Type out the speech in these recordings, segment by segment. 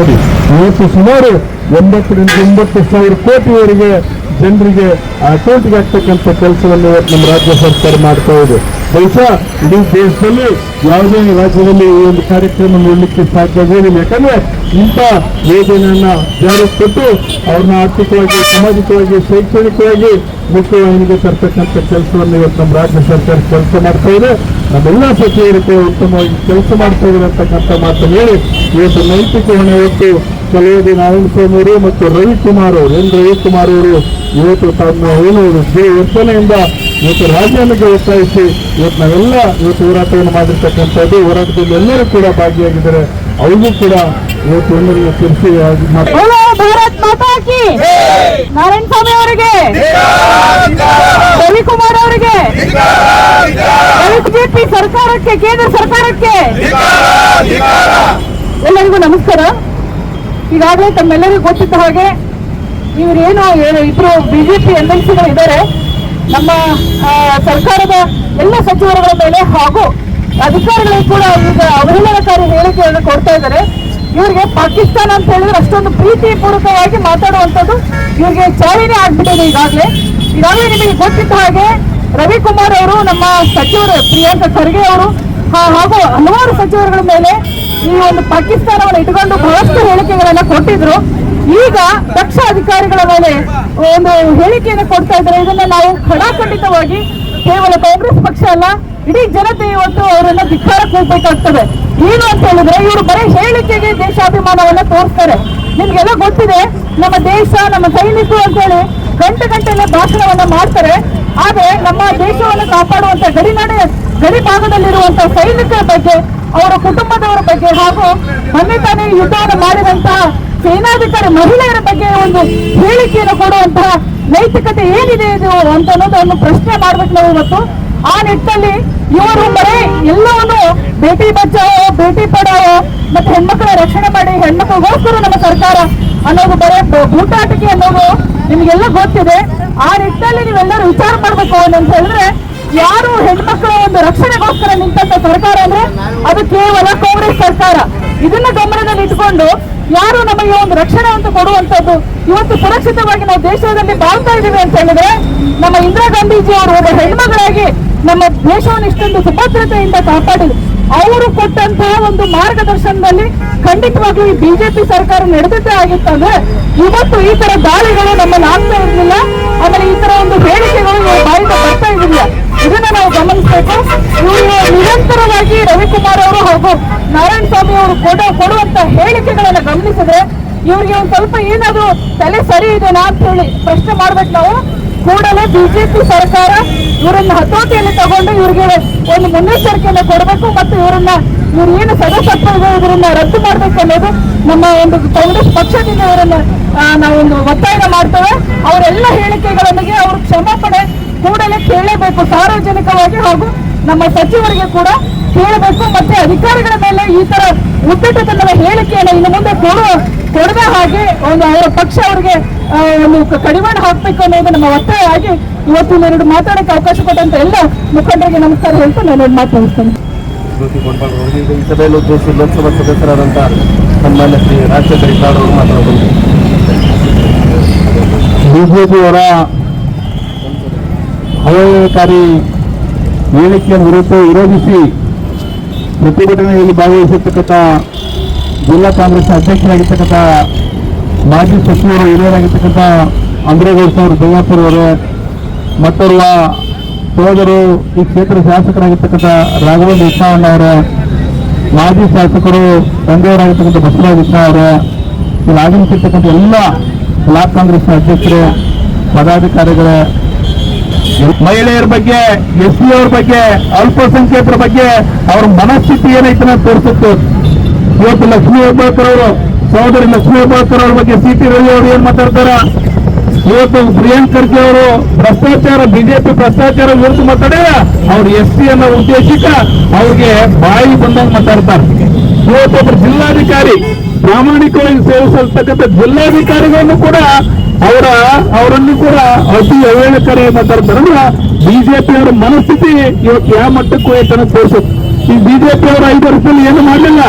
ಇವತ್ತು ಸುಮಾರು ಒಂಬತ್ತರಿಂದ ಒಂಬತ್ತು ಸಾವಿರ ಕೋಟಿವರೆಗೆ ಜನರಿಗೆ ಅಕೌಂಟ್ಗೆ ಆಗ್ತಕ್ಕಂಥ ಕೆಲಸವನ್ನು ಇವತ್ತು ನಮ್ಮ ರಾಜ್ಯ ಸರ್ಕಾರ ಮಾಡ್ತಾ ಇದೆ. ಬಹುಶಃ ಇಡೀ ದೇಶದಲ್ಲಿ ಯಾವುದೇ ರಾಜ್ಯದಲ್ಲಿ ಈ ಒಂದು ಕಾರ್ಯಕ್ರಮ ನೋಡಲಿಕ್ಕೆ ಸಾಧ್ಯ ಆಗೋದಿಲ್ಲ ಯಾಕಂದ್ರೆ ಇಂಥ ಯೋಜನೆಯನ್ನ ಜಾರಿಗೆ ಕೊಟ್ಟು ಅವ್ರನ್ನ ಆರ್ಥಿಕವಾಗಿ, ಸಾಮಾಜಿಕವಾಗಿ, ಶೈಕ್ಷಣಿಕವಾಗಿ ಮುಖ್ಯವಾಹಿನಿಗೆ ತರ್ತಕ್ಕಂಥ ಕೆಲಸವನ್ನು ಇವತ್ತು ನಮ್ಮ ರಾಜ್ಯ ಸರ್ಕಾರ ಕೆಲಸ ಮಾಡ್ತಾ ಇದೆ. ನಮ್ಮೆಲ್ಲ ಸಚಿವರು ಉತ್ತಮವಾಗಿ ಕೆಲಸ ಮಾಡ್ತಾ ಇದ್ದಾರೆ ಅಂತಕ್ಕಂಥ ಮಾತನ್ನು ಹೇಳಿ, ಇವತ್ತು ನೈತಿಕ ಹೊಣೆ ಹೊತ್ತು ಕಳೆಯ ದಿನ ಅರುಣ್ ಮತ್ತು ಮತ್ತು ರವಿಕುಮಾರ್ ಅವರು ಎನ್ ರವಿಕುಮಾರ್ ಅವರು ಇವತ್ತು ತಮ್ಮ ಏನು ವರ್ತನೆಯಿಂದ ಇವತ್ತು ರಾಜ್ಯಾಲಯಕ್ಕೆ ಒತ್ತಾಯಿಸಿ ಇವತ್ತು ನಾವೆಲ್ಲ ಇವತ್ತು ಹೋರಾಟವನ್ನು ಮಾಡಿರ್ತಕ್ಕಂಥದ್ದು ಹೋರಾಟದಲ್ಲಿ ಎಲ್ಲರೂ ಕೂಡ ಭಾಗಿಯಾಗಿದ್ದಾರೆ. ಅವರಿಗೂ ಕೂಡ ಇವತ್ತು ಎಲ್ಲರಿಗೂ ತಿಳಿಸಿ ನಾರಾಯಣ ಸ್ವಾಮಿ ಅವರಿಗೆ. ರವಿಕುಮಾರ್ ಅವರಿಗೆ. ಬಿಜೆಪಿ ಸರ್ಕಾರಕ್ಕೆ ಕೇಂದ್ರ ಸರ್ಕಾರಕ್ಕೆ. ಎಲ್ಲರಿಗೂ ನಮಸ್ಕಾರ. ಈಗಾಗಲೇ ತಮ್ಮೆಲ್ಲರಿಗೂ ಗೊತ್ತಿದ್ದ ಹಾಗೆ ಇವರೇನು ಇಬ್ರು ಬಿಜೆಪಿ ಎಂ ಎಲ್ ಸಿಗಳು ಇದ್ದಾರೆ. ನಮ್ಮ ಸರ್ಕಾರದ ಎಲ್ಲ ಸಚಿವರುಗಳ ಮೇಲೆ ಹಾಗೂ ಅಧಿಕಾರಿಗಳು ಕೂಡ ಈಗ ಅವಹೇಳನಕಾರಿ ಹೇಳಿಕೆಯನ್ನು ಕೊಡ್ತಾ ಇದ್ದಾರೆ. ಇವರಿಗೆ ಪಾಕಿಸ್ತಾನ ಅಂತ ಹೇಳಿದ್ರೆ ಅಷ್ಟೊಂದು ಪ್ರೀತಿ ಪೂರ್ವಕವಾಗಿ ಮಾತಾಡುವಂಥದ್ದು ಇವರಿಗೆ ಚಾಲನೆ ಆಗ್ಬಿಟ್ಟಿದೆ ಈಗಾಗಲೇ. ಈಗಾಗಲೇ ನಿಮಗೆ ಗೊತ್ತಿದ್ದ ಹಾಗೆ ರವಿಕುಮಾರ್ ಅವರು ನಮ್ಮ ಸಚಿವರು, ಪ್ರಿಯಾಂಕ ಖರ್ಗೆ ಅವರು ಹಾಗೂ ಹಲವಾರು ಸಚಿವರುಗಳ ಮೇಲೆ ಈ ಒಂದು ಪಾಕಿಸ್ತಾನವನ್ನು ಇಟ್ಕೊಂಡು ಬಹಳಷ್ಟು ಹೇಳಿಕೆಗಳನ್ನ ಕೊಟ್ಟಿದ್ರು. ಈಗ ದಕ್ಷ ಅಧಿಕಾರಿಗಳ ಮೇಲೆ ಒಂದು ಹೇಳಿಕೆಯನ್ನು ಕೊಡ್ತಾ ಇದ್ದಾರೆ. ಇದನ್ನ ನಾವು ಖಡಾಖಂಡಿತವಾಗಿ ಕೇವಲ ಕಾಂಗ್ರೆಸ್ ಪಕ್ಷ ಅಲ್ಲ, ಇಡೀ ಜನತೆ ಇವತ್ತು ಅವರನ್ನ ಧಿಕ್ಕಾರ ಹೋಗ್ಬೇಕಾಗ್ತದೆ. ಏನು ಅಂತ ಹೇಳಿದ್ರೆ ಇವರು ಬರೀ ಹೇಳಿಕೆಗೆ ದೇಶಾಭಿಮಾನವನ್ನ ತೋರಿಸ್ತಾರೆ. ನಿಮ್ಗೆಲ್ಲ ಗೊತ್ತಿದೆ, ನಮ್ಮ ದೇಶ, ನಮ್ಮ ಸೈನಿಕರು ಅಂತ ಹೇಳಿ ಗಂಟೆ ಗಂಟೆಲ್ಲ ಭಾಷಣವನ್ನ ಮಾಡ್ತಾರೆ. ಆದ್ರೆ ನಮ್ಮ ದೇಶವನ್ನು ಕಾಪಾಡುವಂತ ಗಡಿನಾಡೆ ಗಡಿ ಭಾಗದಲ್ಲಿರುವಂತಹ ಸೈನಿಕರ ಬಗ್ಗೆ, ಅವರ ಕುಟುಂಬದವರ ಬಗ್ಗೆ ಹಾಗೂ ಮೊನ್ನೆ ತಾನೇ ಯುದ್ಧವನ್ನು ಮಾಡಿದಂತಹ ಸೇನಾಧಿಕಾರಿ ಮಹಿಳೆಯರ ಬಗ್ಗೆ ಒಂದು ಹೇಳಿಕೆಯನ್ನು ಕೊಡುವಂತಹ ನೈತಿಕತೆ ಏನಿದೆ ಇದು ಅಂತ ಅನ್ನೋದನ್ನು ಪ್ರಶ್ನೆ ಮಾಡ್ಬೇಕು ನಾವು ಇವತ್ತು. ಆ ನಿಟ್ಟಿನಲ್ಲಿ ಇವರು ಬರೀ ಎಲ್ಲವನ್ನು ಭೇಟಿ ಬಚಾವೋ ಭೇಟಿ ಪಡಾವೋ, ಮತ್ತೆ ಹೆಣ್ಮಕ್ಳ ರಕ್ಷಣೆ ಮಾಡಿ ಹೆಣ್ಮಕ್ಳಿಗೋಸ್ಕರ ನಮ್ಮ ಸರ್ಕಾರ ಅನ್ನೋದು ಬರೀ ಬೂಟಾಟಿಕೆ ಅನ್ನೋದು ನಿಮಗೆಲ್ಲ ಗೊತ್ತಿದೆ. ಆ ನಿಟ್ಟಿನಲ್ಲಿ ನೀವೆಲ್ಲರೂ ವಿಚಾರ ಮಾಡ್ಬೇಕು ಅಂತ ಹೇಳಿದ್ರೆ, ಯಾರು ಹೆಣ್ಮಕ್ಳ ಒಂದು ರಕ್ಷಣೆಗೋಸ್ಕರ ನಿಂತಂತ ಸರ್ಕಾರ ಅಂದ್ರೆ ಅದು ಕೇವಲ ಕಾಂಗ್ರೆಸ್ ಸರ್ಕಾರ. ಇದನ್ನ ಗಮನದಲ್ಲಿ ಇಟ್ಕೊಂಡು ಯಾರು ನಮಗೆ ಒಂದು ರಕ್ಷಣೆ ಅಂತ ಕೊಡುವಂತದ್ದು ಇವತ್ತು ಸುರಕ್ಷಿತವಾಗಿ ನಾವು ದೇಶದಲ್ಲಿ ಬಾಳ್ತಾ ಇದ್ದೀವಿ ಅಂತ ಹೇಳಿದ್ರೆ, ನಮ್ಮ ಇಂದಿರಾ ಗಾಂಧೀಜಿ ಅವರು ಒಬ್ಬ ಹೆಣ್ಮಗಳಾಗಿ ನಮ್ಮ ದೇಶವನ್ನು ಇಷ್ಟೊಂದು ಸುಭದ್ರತೆಯಿಂದ ಕಾಪಾಡಿದ್ರು. ಅವರು ಕೊಟ್ಟಂತಹ ಒಂದು ಮಾರ್ಗದರ್ಶನದಲ್ಲಿ ಖಂಡಿತವಾಗ್ಲೂ ಈ ಬಿಜೆಪಿ ಸರ್ಕಾರ ನಡೆದಿದ್ದೇ ಆಗಿತ್ತಂದ್ರೆ ಇವತ್ತು ಈ ತರ ದಾಳಿಗಳು ನಮ್ಮಲ್ಲಿ ಆಗ್ತಾ ಇರಲಿಲ್ಲ ಆಮೇಲೆ ಈ ತರ ಒಂದು ಹೇಳಿಕೆಗಳು ಬಾಯಿಂದ ಬರ್ತಾ ಇರಲಿಲ್ಲ ಇದನ್ನ ನಾವು ಗಮನಿಸಬೇಕು. ಇವರು ನಿರಂತರವಾಗಿ ರವಿಕುಮಾರ್ ಅವರು ಹಾಗೂ ನಾರಾಯಣ ಸ್ವಾಮಿ ಅವರು ಕೊಡ ಕೊಡುವಂತ ಹೇಳಿಕೆಗಳನ್ನ ಗಮನಿಸಿದ್ರೆ ಇವ್ರಿಗೆ ಒಂದ್ ಸ್ವಲ್ಪ ಏನಾದ್ರು ತಲೆ ಸರಿ ಇದೆನಾ ಅಂತ ಹೇಳಿ ಪ್ರಶ್ನೆ ಮಾಡ್ಬೇಕು ನಾವು. ಕೂಡಲೇ ಬಿಜೆಪಿ ಸರ್ಕಾರ ಇವರನ್ನ ಹತೋಟಿಯಲ್ಲಿ ತಗೊಂಡು ಇವರಿಗೆ ಒಂದು ಮುನ್ನೆಚ್ಚರಿಕೆಯನ್ನು ಕೊಡಬೇಕು ಮತ್ತು ಇವರನ್ನ ಇವ್ರು ಏನು ಸದಸ್ಯತ್ವ ಇದೆ ಇದರನ್ನ ರದ್ದು ಮಾಡಬೇಕು ಅನ್ನೋದು ನಮ್ಮ ಒಂದು ಕಾಂಗ್ರೆಸ್ ಪಕ್ಷದಿಂದ ಇವರನ್ನ ನಾವೊಂದು ಒತ್ತಾಯ ಮಾಡ್ತೇವೆ. ಅವರೆಲ್ಲ ಹೇಳಿಕೆಗಳೊಂದಿಗೆ ಅವರು ಕ್ಷಮಾಪಣೆ ಕೂಡಲೇ ಕೇಳಲೇಬೇಕು ಸಾರ್ವಜನಿಕವಾಗಿ ಹಾಗೂ ನಮ್ಮ ಸಚಿವರಿಗೆ ಕೂಡ ಕೇಳಬೇಕು ಮತ್ತೆ ಅಧಿಕಾರಿಗಳ ಮೇಲೆ ಈ ತರ ಉದ್ದಟತನದ ಹೇಳಿಕೆಯನ್ನು ಇನ್ನು ಮುಂದೆ ಕೊಡುವ, ಕೊಡದ ಹಾಗೆ ಒಂದು ಅವರ ಪಕ್ಷ ಅವರಿಗೆ ಒಂದು ಕಡಿಮೆ ಕಡಿವಾಣ ಹಾಕಬೇಕು ಅನ್ನೋದು ನಮ್ಮ ಒತ್ತಾಯ ಆಗಿ ಇವತ್ತು ಎರಡು ಮಾತಾಡಕ್ಕೆ ಅವಕಾಶ ಕೊಟ್ಟಂತ ಎಲ್ಲ ಮುಖಂಡರಿಗೆ ನಮಸ್ಕಾರ ಹೇಳ್ತಾ ನಾನು ಎರಡು ಈ ಸಭೆಯಲ್ಲಿ ಉದ್ದೇಶಿಸಿ ಲೋಕಸಭಾ ಸದಸ್ಯರಾದಂಥ ಸನ್ಮಾನ್ಯ ಶ್ರೀ ರಾಜಶೇಖರ್ ಅವರು ಮಾತನಾಡಬಹುದು ಬಿಜೆಪಿಯವರ ಅವಹೇಳನಕಾರಿ ಹೇಳಿಕೆಯ ವಿರುದ್ಧ ವಿರೋಧಿಸಿ ಪ್ರತಿಭಟನೆಯಲ್ಲಿ ಭಾಗವಹಿಸಿರ್ತಕ್ಕಂಥ ಜಿಲ್ಲಾ ಕಾಂಗ್ರೆಸ್ ಅಧ್ಯಕ್ಷರಾಗಿರ್ತಕ್ಕಂಥ ಮಾಜಿ ಸಚಿವರು ಹಿರಿಯರಾಗಿರ್ತಕ್ಕಂಥ ಸರ್ ಬೆಂಗಾಪುರ ಅವರೇ, ಮತ್ತೋರ್ವ ಸೋದರು ಈ ಕ್ಷೇತ್ರ ಶಾಸಕರಾಗಿರ್ತಕ್ಕಂಥ ರಾಘವೇಂದ್ರ ದೇಶಪಾಂಡೆ ಅವರ, ಮಾಜಿ ಶಾಸಕರು ತಂದೆಯವರಾಗಿರ್ತಕ್ಕಂಥ ಬಸವರಾಜ ಕೃಷ್ಣ ಅವರೇ ಇಲ್ಲಿ ಆಗಮಿಸಿರ್ತಕ್ಕಂಥ ಎಲ್ಲ ಬ್ಲಾಕ್ ಕಾಂಗ್ರೆಸ್ನ ಅಧ್ಯಕ್ಷರು, ಪದಾಧಿಕಾರಿಗಳೇ, ಮಹಿಳೆಯರ ಬಗ್ಗೆ ಎಸ್ ಸಿ ಅವ್ರ ಬಗ್ಗೆ, ಅಲ್ಪಸಂಖ್ಯಾತರ ಬಗ್ಗೆ ಅವ್ರ ಮನಸ್ಥಿತಿ ಏನೈತೆ ತೋರಿಸುತ್ತೆ. ಇವತ್ತು ಲಕ್ಷ್ಮೀ ಹೆಬ್ಬಾಳ್ಕರ್ ಅವರು ಸಹೋದರಿ ಲಕ್ಷ್ಮೀ ಹೆಬ್ಬಾಳ್ಕರ್ ಅವ್ರ ಬಗ್ಗೆ ಸಿ ಪಿ ರವಿ ಅವರು ಏನ್ ಮಾತಾಡ್ತಾರ? ಇವತ್ತು ಪ್ರಿಯಾಂಕ್ ಖರ್ಗೆ ಅವರು ಭ್ರಷ್ಟಾಚಾರ ಬಿಜೆಪಿ ಭ್ರಷ್ಟಾಚಾರ ವಿರುದ್ಧ ಮಾತಾಡಿಲ್ಲ ಅವ್ರು ಎಸ್ ಸಿ ಅನ್ನೋ ಉದ್ದೇಶಕ್ಕ ಅವ್ರಿಗೆ ಬಾಯಿ ಬಂದಂಗೆ ಮಾತಾಡ್ತಾರೆ. ಇವತ್ತೊಬ್ಬರು ಜಿಲ್ಲಾಧಿಕಾರಿ, ಪ್ರಾಮಾಣಿಕವಾಗಿ ಸೇವಿಸಲ್ತಕ್ಕಂಥ ಜಿಲ್ಲಾಧಿಕಾರಿಗಳನ್ನು ಕೂಡ ಅವರ, ಅವರನ್ನು ಕೂಡ ಅತಿ ಅವಹೇಳಕರ ಮಾತಾಡ್ತಾರೆ. ಅಂದ್ರೆ ಬಿಜೆಪಿ ಅವರ ಮನಸ್ಥಿತಿ ಇವತ್ತು ಯಾವ ಮಟ್ಟಕ್ಕೂ ಅನ್ನೋದು ತೋರಿಸುತ್ತೆ ಈ ಬಿಜೆಪಿ ಅವರ ಐದು ವರ್ಷದಲ್ಲಿ ಏನು ಮಾಡಲಿಲ್ಲ?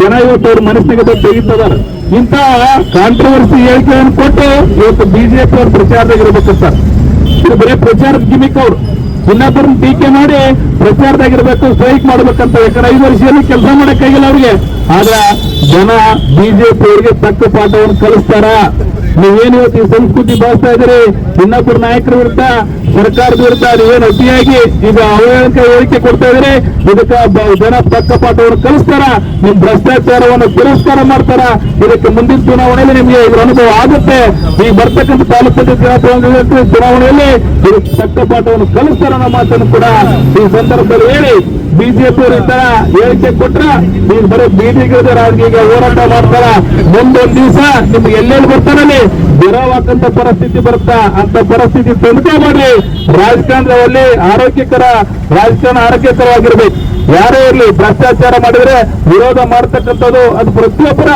ಜನ ಇವತ್ತು ಅವ್ರ ಮನಸ್ಸಿನಾಗ ತೆಗಿತದಾರ ಇಂತಹ ಕಾಂಟ್ರವರ್ಸಿ ಹೇಳಿಕೆಯನ್ನು ಕೊಟ್ಟು ಇವತ್ತು ಬಿಜೆಪಿ ಅವ್ರ ಪ್ರಚಾರದಾಗ ಇರ್ಬೇಕು ಸರ್. ಇದು ಬರೀ ಪ್ರಚಾರದ ಗಿಮಿಕ್ ಅವ್ರು. ಇನ್ನೊಬ್ಬರನ್ನ ಟೀಕೆ ಮಾಡಿ ಪ್ರಚಾರದಾಗಿರ್ಬೇಕು ಸ್ಟ್ರೈಕ್ ಮಾಡ್ಬೇಕಂತ ಯಾಕಂದ್ರೆ ಐದು ವರ್ಷದಲ್ಲಿ ಕೆಲಸ ಮಾಡಕ್ಕಾಗಿಲ್ಲ ಅವ್ರಿಗೆ. ಆದ್ರ ಜನ ಬಿಜೆಪಿ ಅವರಿಗೆ ತಕ್ಕ ಪಾಠವನ್ನು ಕಲಿಸ್ತಾರ? ನೀವೇನು ಇವತ್ತು ಈ ಸಂಸ್ಕೃತಿ ಬಳಸ್ತಾ ಇದ್ರಿ ಇನ್ನೊಬ್ಬರ ನಾಯಕರ ವಿರುದ್ಧ, ಸರ್ಕಾರದ ವಿರುದ್ಧ ನೀವೇನು ಅತಿಯಾಗಿ ಈಗ ಅವಹೇಳಕ ಹೇಳಿಕೆ ಕೊಡ್ತಾ ಇದ್ರಿ ಇದಕ್ಕೆ ಜನ ತಕ್ಕ ಪಾಠವನ್ನು ಕಲಿಸ್ತಾರ? ನಿಮ್ ಭ್ರಷ್ಟಾಚಾರವನ್ನು ತಿರಸ್ಕಾರ ಮಾಡ್ತಾರ? ಇದಕ್ಕೆ ಮುಂದಿನ ಚುನಾವಣೆಯಲ್ಲಿ ನಿಮಗೆ ಇದ್ರ ಅನುಭವ ಆಗುತ್ತೆ. ಈ ಬರ್ತಕ್ಕಂಥ ತಾಲೂಕು ಚುನಾವಣೆಯಲ್ಲಿ ಇದಕ್ಕೆ ತಕ್ಕ ಪಾಠವನ್ನು ಕಲಿಸ್ತಾರ ಅನ್ನೋ ಮಾತನ್ನು ಕೂಡ ಈ ಸಂದರ್ಭದಲ್ಲಿ ಹೇಳಿ. ಬಿಜೆಪಿ ಅವರು ತರ ಹೇಳಿಕೆ ಕೊಟ್ರ, ನೀನ್ ಬರೀ ಬೀದಿಗಿಳಿದ ರಾಜಕೀಯ ಹೋರಾಟ ಮಾಡ್ತಾರ. ಮುಂದೊಂದ್ ದಿವಸ ನಿಮ್ಗೆ ಎಲ್ಲೆಲ್ಲಿ ಬರ್ತಾರಲ್ಲಿ? ವಿರವಾಕಂತ ಪರಿಸ್ಥಿತಿ ಬರುತ್ತಾ? ಅಂತ ಪರಿಸ್ಥಿತಿ ತಂದ್ಕೊಬೇಡ್ರಿ ರಾಜಕಾರಣದಲ್ಲಿ ಆರೋಗ್ಯಕರ, ರಾಜಕಾರಣ ಆರೋಗ್ಯಕರವಾಗಿರ್ಬೇಕು. ಯಾರೇ ಇರಲಿ, ಭ್ರಷ್ಟಾಚಾರ ಮಾಡಿದ್ರೆ ವಿರೋಧ ಮಾಡ್ತಕ್ಕಂಥದ್ದು ಅದು ಪ್ರತಿಯೊಬ್ಬರ,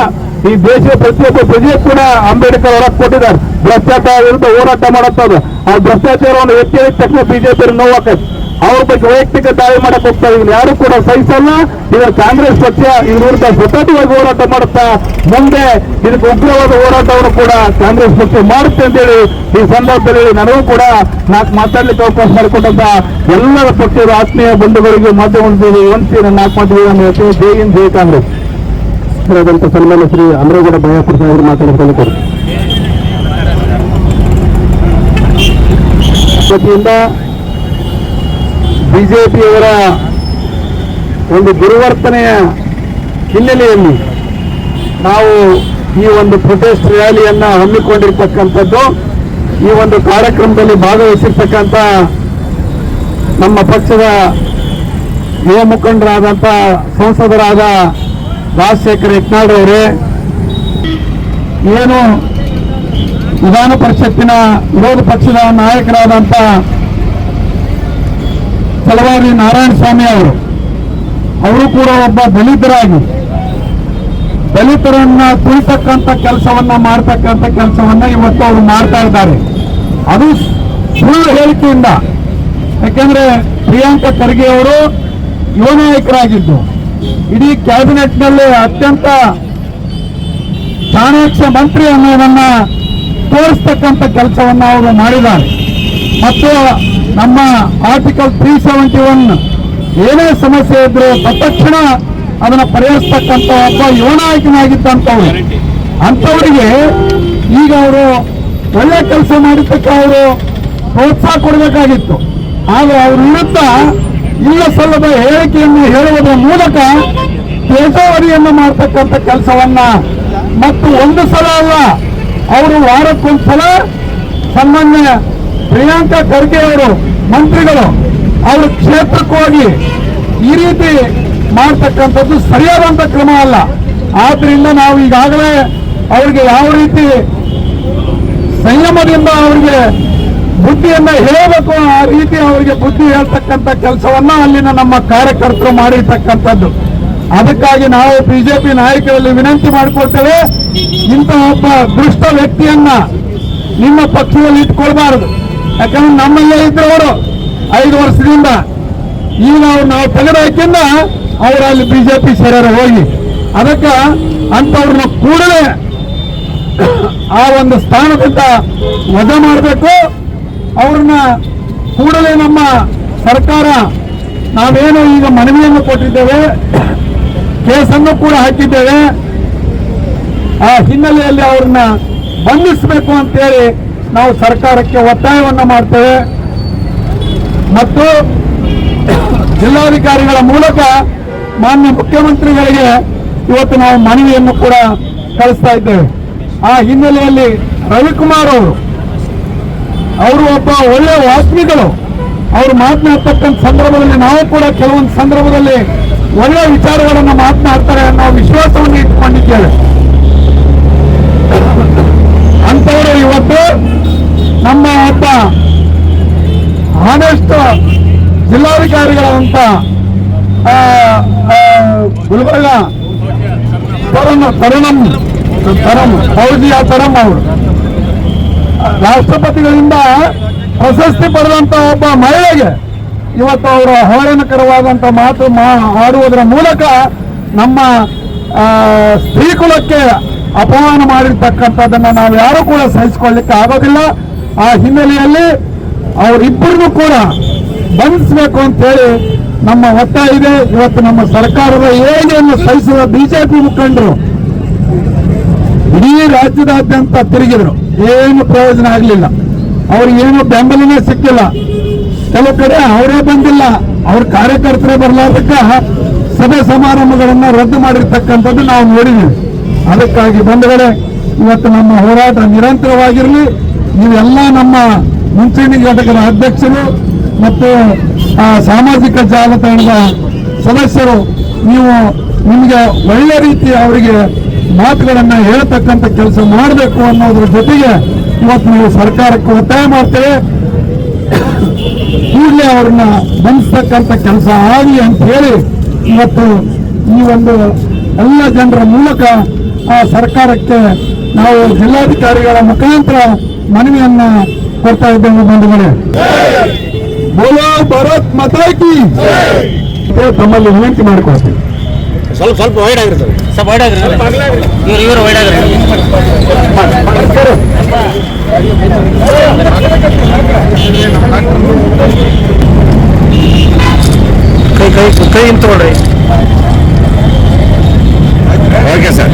ಈ ದೇಶದ ಪ್ರತಿಯೊಬ್ಬ ಪ್ರಜೆ ಕೂಡ ಅಂಬೇಡ್ಕರ್ ಹೊರಗೆ ಕೊಟ್ಟಿದ್ದಾರೆ. ಭ್ರಷ್ಟಾಚಾರ ವಿರುದ್ಧ ಹೋರಾಟ ಮಾಡುತ್ತದೆ ಆ ಭ್ರಷ್ಟಾಚಾರವನ್ನು ಎತ್ತಿ ತಕ್ಷಣ ಬಿಜೆಪಿ ನೋವಾಕೈತಿ ಅವ್ರ ಬಗ್ಗೆ ವೈಯಕ್ತಿಕ ದಾಳಿ ಮಾಡಕ್ ಹೋಗ್ತಾ ಇದ್ರು ಯಾರು ಕೂಡ ಸಹಿಸಲ್ಲ. ಈಗ ಕಾಂಗ್ರೆಸ್ ಪಕ್ಷ ಇವ್ರ ವಿರುದ್ಧ ಸತತವಾಗಿ ಹೋರಾಟ ಮಾಡುತ್ತಾ ಮುಂದೆ ಇದಕ್ಕೆ ಉಗ್ರವಾದ ಹೋರಾಟವನ್ನು ಕೂಡ ಕಾಂಗ್ರೆಸ್ ಪಕ್ಷ ಮಾಡುತ್ತೆ ಅಂತೇಳಿ ಈ ಸಂದರ್ಭದಲ್ಲಿ ನನಗೂ ಕೂಡ ನಾಲ್ಕು ಮಾತಾಡ್ಲಿಕ್ಕೆ ಅವಕಾಶ ಮಾಡಿಕೊಟ್ಟಂತ ಎಲ್ಲರ ಪಕ್ಷದ ಆತ್ಮೀಯ ಬಂಧುಗಳಿಗೆ ಮಾಧ್ಯಮದಲ್ಲಿ ವಂಚಿ ನನ್ನ ನಾಲ್ಕು ಮಾತು ಜೈ ಇನ್ ಜೈ ಕಾಂಗ್ರೆಸ್. ಸನ್ಮಾನ ಶ್ರೀ ಅಮರೇಗೌಡ ಭಯಾಪುರ ಸಾಹೇಬರು ಮಾತಾಡಿಕೊಳ್ಳುತ್ತಾರೆ ವತಿಯಿಂದ ಬಿಜೆಪಿಯವರ ಒಂದು ದುರ್ವರ್ತನೆಯ ಹಿನ್ನೆಲೆಯಲ್ಲಿ ನಾವು ಈ ಒಂದು ಪ್ರೊಟೆಸ್ಟ್ ರ್ಯಾಲಿಯನ್ನು ಹಮ್ಮಿಕೊಂಡಿರ್ತಕ್ಕಂಥದ್ದು, ಈ ಒಂದು ಕಾರ್ಯಕ್ರಮದಲ್ಲಿ ಭಾಗವಹಿಸಿರ್ತಕ್ಕಂಥ ನಮ್ಮ ಪಕ್ಷದ ಯುವ ಮುಖಂಡರಾದಂಥ ಸಂಸದರಾದ ರಾಜಶೇಖರ್ ಯತ್ನಾಳ್ ಅವರೇ ಏನು ವಿಧಾನ ಪರಿಷತ್ತಿನ ವಿರೋಧ ಪಕ್ಷದ ನಾಯಕರಾದಂಥ ಸಲವಾರಿ ನಾರಾಯಣ ಸ್ವಾಮಿ ಅವರು. ಅವರು ಕೂಡ ಒಬ್ಬ ದಲಿತರಾಗಿ. ದಲಿತರನ್ನ ತುಳಿತಕ್ಕಂಥ ಕೆಲಸವನ್ನ ಮಾಡ್ತಕ್ಕಂಥ ಕೆಲಸವನ್ನ ಇವತ್ತು ಅವರು ಮಾಡ್ತಾ ಇದ್ದಾರೆ. ಅದು ಸುಳ್ಳು ಹೇಳಿಕೆಯಿಂದ. ಯಾಕೆಂದ್ರೆ ಪ್ರಿಯಾಂಕ ಖರ್ಗೆ ಅವರು ಯುವ ನಾಯಕರಾಗಿದ್ದು ಇಡೀ ಕ್ಯಾಬಿನೆಟ್ನಲ್ಲಿ ಅತ್ಯಂತ ಚಾಣಾಕ್ಷ ಮಂತ್ರಿ ಅನ್ನೋದನ್ನ ತೋರಿಸ್ತಕ್ಕಂಥ ಕೆಲಸವನ್ನ ಅವರು ಮಾಡಿದ್ದಾರೆ. ಮತ್ತು ನಮ್ಮ ಆರ್ಟಿಕಲ್ ತ್ರೀ ಸೆವೆಂಟಿ ಒನ್ ಏನೇ ಸಮಸ್ಯೆ ಇದ್ರು ತತ್ಕ್ಷಣ ಅದನ್ನು ಪರಿಹರಿಸ್ತಕ್ಕಂಥ ಒಬ್ಬ ಯುವ ನಾಯಕನಾಗಿದ್ದಂಥವ್ರು. ಅಂಥವರಿಗೆ ಈಗ ಅವರು ಒಳ್ಳೆ ಕೆಲಸ ಮಾಡಿದ್ದಕ್ಕೆ ಅವರು ಪ್ರೋತ್ಸಾಹ ಕೊಡಬೇಕಾಗಿತ್ತು. ಆದರೆ ಅವ್ರ ವಿರುದ್ಧ ಇಲ್ಲ ಸಲ್ಲದ ಹೇಳಿಕೆಯನ್ನು ಹೇಳುವುದರ ಮೂಲಕ ತೇಜಾವರಿಯನ್ನು ಮಾಡ್ತಕ್ಕಂಥ ಕೆಲಸವನ್ನ ಮತ್ತು ಒಂದು ಸಲ ಅಲ್ಲ, ಅವರು ವಾರಕ್ಕೊಂದ್ಸಲ ಸಾಮಾನ್ಯ ಪ್ರಿಯಾಂಕಾ ಖರ್ಗೆ ಅವರು ಮಂತ್ರಿಗಳು, ಅವರು ಕ್ಷೇತ್ರಕ್ಕೆ ಹೋಗಿ ಈ ರೀತಿ ಮಾಡ್ತಕ್ಕಂಥದ್ದು ಸರಿಯಾದಂತ ಕ್ರಮ ಅಲ್ಲ. ಆದ್ರಿಂದ ನಾವು ಈಗಾಗಲೇ ಅವರಿಗೆ ಯಾವ ರೀತಿ ಸಂಯಮದಿಂದ ಅವರಿಗೆ ಬುದ್ಧಿಯನ್ನ ಹೇಳಬೇಕು, ಆ ರೀತಿ ಅವರಿಗೆ ಬುದ್ಧಿ ಹೇಳ್ತಕ್ಕಂಥ ಕೆಲಸವನ್ನ ಅಲ್ಲಿನ ನಮ್ಮ ಕಾರ್ಯಕರ್ತರು ಮಾಡಿರ್ತಕ್ಕಂಥದ್ದು. ಅದಕ್ಕಾಗಿ ನಾವು ಬಿಜೆಪಿ ನಾಯಕರಲ್ಲಿ ವಿನಂತಿ ಮಾಡಿಕೊಳ್ತೇವೆ ಇಂತಹ ಒಬ್ಬ ದುಷ್ಟ ವ್ಯಕ್ತಿಯನ್ನ ನಿಮ್ಮ ಪಕ್ಷದಲ್ಲಿ ಇಟ್ಕೊಳ್ಬಾರದು. ಯಾಕಂದ್ರೆ ನಮ್ಮಲ್ಲೇ ಅವರು ಐದು ವರ್ಷದಿಂದ. ಈಗ ನಾವು ನಾವು ತೆಗೆದಾಕಿಂದ ಅವರು ಅಲ್ಲಿ ಬಿಜೆಪಿ ಸೇರ್ಯಾರ ಹೋಗಿ. ಅದಕ್ಕೆ ಅಂಥವ್ರನ್ನ ಕೂಡಲೇ ಆ ಒಂದು ಸ್ಥಾನದಿಂದ ವಜಾ ಮಾಡಬೇಕು. ಅವ್ರನ್ನ ಕೂಡಲೇ ನಮ್ಮ ಸರ್ಕಾರ, ನಾವೇನು ಈಗ ಮನವಿಯನ್ನು ಕೊಟ್ಟಿದ್ದೇವೆ, ಕೇಸನ್ನು ಕೂಡ ಹಾಕಿದ್ದೇವೆ. ಆ ಹಿನ್ನೆಲೆಯಲ್ಲಿ ಅವ್ರನ್ನ ಬಂಧಿಸಬೇಕು ಅಂತೇಳಿ ನಾವು ಸರ್ಕಾರಕ್ಕೆ ಒತ್ತಾಯವನ್ನು ಮಾಡ್ತೇವೆ. ಮತ್ತು ಜಿಲ್ಲಾಧಿಕಾರಿಗಳ ಮೂಲಕ ಮಾನ್ಯ ಮುಖ್ಯಮಂತ್ರಿಗಳಿಗೆ ಇವತ್ತು ನಾವು ಮನವಿಯನ್ನು ಕೂಡ ಕಳಿಸ್ತಾ ಇದ್ದೇವೆ. ಆ ಹಿನ್ನೆಲೆಯಲ್ಲಿ ರವಿಕುಮಾರ್ ಅವರು ಅವರು ಒಬ್ಬ ಒಳ್ಳೆಯ ವಾಸ್ಮಿಗಳು ಅವರು ಮಾತನಾಡ್ತಕ್ಕಂಥ ಸಂದರ್ಭದಲ್ಲಿ ನಾವು ಕೂಡ ಕೆಲವೊಂದು ಸಂದರ್ಭದಲ್ಲಿ ಒಳ್ಳೆಯ ವಿಚಾರಗಳನ್ನು ಮಾತನಾಡ್ತಾರೆ ಅನ್ನೋ ವಿಶ್ವಾಸವನ್ನು ಇಟ್ಕೊಂಡಿದ್ದೇವೆ ಅಂತವರು ಇವತ್ತು ನಮ್ಮ ಒಬ್ಬ ಆನೆಸ್ಟ್ ಆ, ಗುಲ್ಬರ್ಗ ತರಣ ತರಣಂ ತರಂ ಫೌಜಿಯ ತರಂ ಅವರು. ರಾಷ್ಟ್ರಪತಿಗಳಿಂದ ಪ್ರಶಸ್ತಿ ಪಡೆದಂತ ಒಬ್ಬ ಮಹಿಳೆಗೆ ಇವತ್ತು ಅವರು ಅವಹೇಳನಕರವಾದಂತ ಮಾತು ಆಡುವುದರ ಮೂಲಕ ನಮ್ಮ ಸ್ತ್ರೀ ಕುಲಕ್ಕೆ ಅಪಮಾನ ಮಾಡಿರ್ತಕ್ಕಂಥದ್ದನ್ನ ನಾವು ಯಾರು ಕೂಡ ಸಹಿಸಿಕೊಳ್ಳಿಕ್ಕೆ ಆಗೋದಿಲ್ಲ. ಆ ಹಿನ್ನೆಲೆಯಲ್ಲಿ ಅವರಿಬ್ಬರನ್ನು ಕೂಡ ಬಂಧಿಸಬೇಕು ಅಂತ ಹೇಳಿ ನಮ್ಮ ಒತ್ತಾಯ ಇದೆ ಇವತ್ತು ನಮ್ಮ ಸರ್ಕಾರದ ಏನೆಯನ್ನು ಸಹಿಸಿದ ಬಿಜೆಪಿ ಮುಖಂಡರು ಇಡೀ ರಾಜ್ಯದಾದ್ಯಂತ ತಿರುಗಿದ್ರು. ಏನು ಪ್ರಯೋಜನ ಆಗಲಿಲ್ಲ. ಅವ್ರಿಗೆ ಏನು ಬೆಂಬಲನೇ ಸಿಕ್ಕಿಲ್ಲ. ಕೆಲವು ಕಡೆ ಅವರೇ ಬಂದಿಲ್ಲ. ಅವ್ರ ಕಾರ್ಯಕರ್ತರೇ ಬರಲಾರ್ದಕ್ಕ ಸಭೆ ಸಮಾರಂಭಗಳನ್ನ ರದ್ದು ಮಾಡಿರ್ತಕ್ಕಂಥದ್ದು ನಾವು ನೋಡಿದ್ದೀವಿ. ಅದಕ್ಕಾಗಿ ಬಂಧುಗಳೇ, ಇವತ್ತು ನಮ್ಮ ಹೋರಾಟ ನಿರಂತರವಾಗಿರಲಿ. ನೀವೆಲ್ಲ ನಮ್ಮ ಮುಂಚೂಣಿ ಘಟಕದ ಅಧ್ಯಕ್ಷರು ಮತ್ತು ಆ, ಸಾಮಾಜಿಕ ಜಾಲತಾಣದ ಸದಸ್ಯರು ನೀವು ನಿಮಗೆ ಒಳ್ಳೆ ರೀತಿ ಅವರಿಗೆ ಮಾತುಗಳನ್ನು ಹೇಳ್ತಕ್ಕಂಥ ಕೆಲಸ ಮಾಡಬೇಕು ಅನ್ನೋದ್ರ ಜೊತೆಗೆ ಇವತ್ತು ನಾವು ಸರ್ಕಾರಕ್ಕೆ ಒತ್ತಾಯ ಮಾಡ್ತೇವೆ. ಕೂಡಲೇ ಅವ್ರನ್ನ ಬಂಧಿಸ್ತಕ್ಕಂಥ ಕೆಲಸ ಆಗಿ ಅಂತ ಹೇಳಿ ಇವತ್ತು ಈ ಒಂದು ಎಲ್ಲ ಜನರ ಮೂಲಕ ಆ ಸರ್ಕಾರಕ್ಕೆ ನಾವು ಜಿಲ್ಲಾಧಿಕಾರಿಗಳ ಮುಖಾಂತರ ಮನವಿಯನ್ನ ಕೊಡ್ತಾ ಇದ್ದೇವೆ ಬಂಧುಗಳೇ. ಬೋಲೋ ಭಾರತ್ ಮತಾಕಿ ತಮ್ಮಲ್ಲಿ ವಿನಂತಿ ಮಾಡಿಕೊಳ್ತೀವಿ ಸ್ವಲ್ಪ ಸ್ವಲ್ಪ ವೈಡ್ ಆಗಿರ್ತದೆ. ಸ್ವಲ್ಪ ವೈಡ್ ಆಗಿರ್ತದೆ ಇವ್ರು ಇವರು ವೈಡ್ ಆಗಿರ್ತದೆ ಕೈ ಕೈ ಕೈ ಇಂತ ನೋಡ್ರಿ ಓಕೆ ಸರ್.